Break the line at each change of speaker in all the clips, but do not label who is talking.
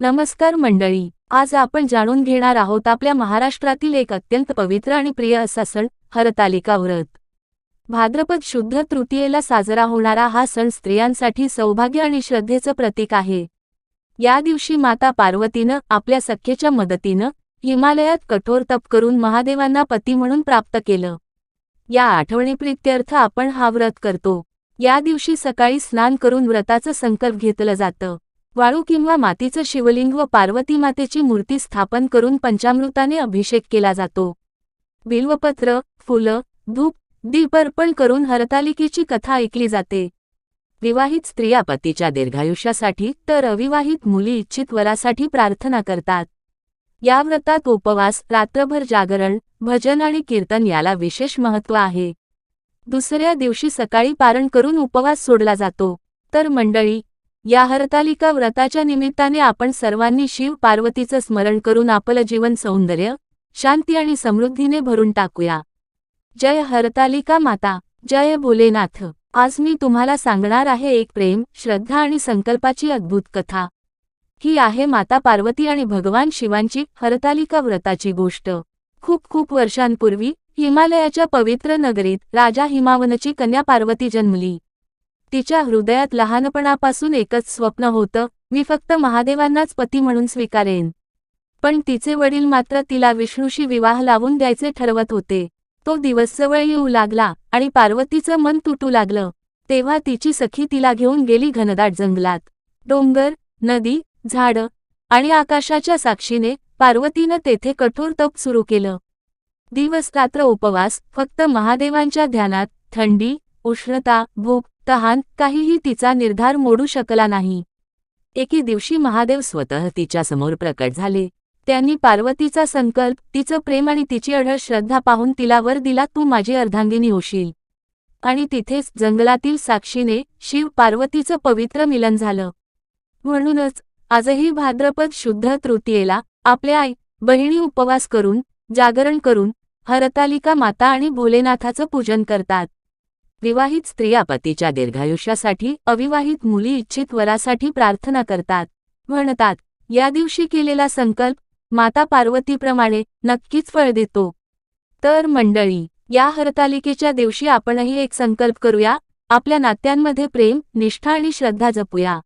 नमस्कार मंडळी आज आपण जाणून घेणार आहोत आपल्या महाराष्ट्रातील एक अत्यंत पवित्र आणि प्रिय असा सण हरतालिका व्रत. भाद्रपद शुद्ध तृतीयेला साजरा होणारा हा सण स्त्रियांसाठी सौभाग्य आणि श्रद्धेचं प्रतीक आहे. या दिवशी माता पार्वतीनं आपल्या सख्येच्या मदतीनं हिमालयात कठोर तप करून महादेवांना पती म्हणून प्राप्त केलं. या आठवणीप्रित्यर्थ आपण हा व्रत करतो. या दिवशी सकाळी स्नान करून व्रताचं संकल्प घेतलं जातं. वाळू किंवा मातीचं शिवलिंग व पार्वती मातेची मूर्ती स्थापन करून पंचामृताने अभिषेक केला जातो. बिल्वपत्र फुलं धूप दीप अर्पण करून हरतालिकेची कथा ऐकली जाते. विवाहित स्त्रिया पतीच्या दीर्घायुष्यासाठी तर अविवाहित मुली इच्छित वरासाठी प्रार्थना करतात. या व्रतात उपवास रात्रभर जागरण भजन आणि कीर्तन याला विशेष महत्त्व आहे. दुसऱ्या दिवशी सकाळी पारण करून उपवास सोडला जातो. तर मंडळी या हरतालिका व्रताच्या निमित्ताने आपण सर्वांनी शिव पार्वतीचं स्मरण करून आपलं जीवन सौंदर्य शांती आणि समृद्धीने भरून टाकूया. जय हरतालिका माता जय भोलेनाथ. आज मी तुम्हाला सांगणार आहे एक प्रेम श्रद्धा आणि संकल्पाची अद्भुत कथा. ही आहे माता पार्वती आणि भगवान शिवांची हरतालिका व्रताची गोष्ट. खूप खूप वर्षांपूर्वी हिमालयाच्या पवित्र नगरीत राजा हिमावनची कन्या पार्वती जन्मली. तिच्या हृदयात लहानपणापासून एकच स्वप्न होतं मी फक्त महादेवांनाच पती म्हणून स्वीकारेन. पण तिचे वडील मात्र तिला विष्णूशी विवाह लावून द्यायचे ठरवत होते. तो दिवस जवळ येऊ लागला आणि पार्वतीचं मन तुटू लागलं. तेव्हा तिची सखी तिला घेऊन गेली घनदाट जंगलात. डोंगर नदी झाडं आणि आकाशाच्या साक्षीने पार्वतीनं तेथे कठोर तप सुरू केलं. दिवस रात्र उपवास फक्त महादेवांच्या ध्यानात थंडी उष्णता भूक तहान काहीही तिचा निर्धार मोडू शकला नाही. एके दिवशी महादेव स्वतः तिच्या समोर प्रकट झाले. त्यांनी पार्वतीचा संकल्प तिचं प्रेम आणि तिची अढळ श्रद्धा पाहून तिला वर दिला तू माझी अर्धांगिनी होशील. आणि तिथेच जंगलातील साक्षीने शिव पार्वतीचं पवित्र मिलन झालं. म्हणूनच आजही भाद्रपद शुद्ध तृतीयेला आपल्या आई बहिणी उपवास करून जागरण करून हरतालिका माता आणि भोलेनाथाचं पूजन करतात. विवाहित स्त्रिया पतीच्या दीर्घायुष्यासाठी अविवाहित मुली इच्छित वरासाठी प्रार्थना करतात. म्हणतात या दिवशी केलेला संकल्प माता पार्वतीप्रमाणे नक्कीच फळ देतो. तर मंडळी या हरतालिकेच्या दिवशी आपणही एक संकल्प करूया. आपल्या नात्यांमध्ये प्रेम निष्ठा आणि श्रद्धा जपूया.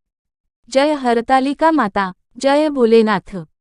जय हरतालिका माता जय भोलेनाथ.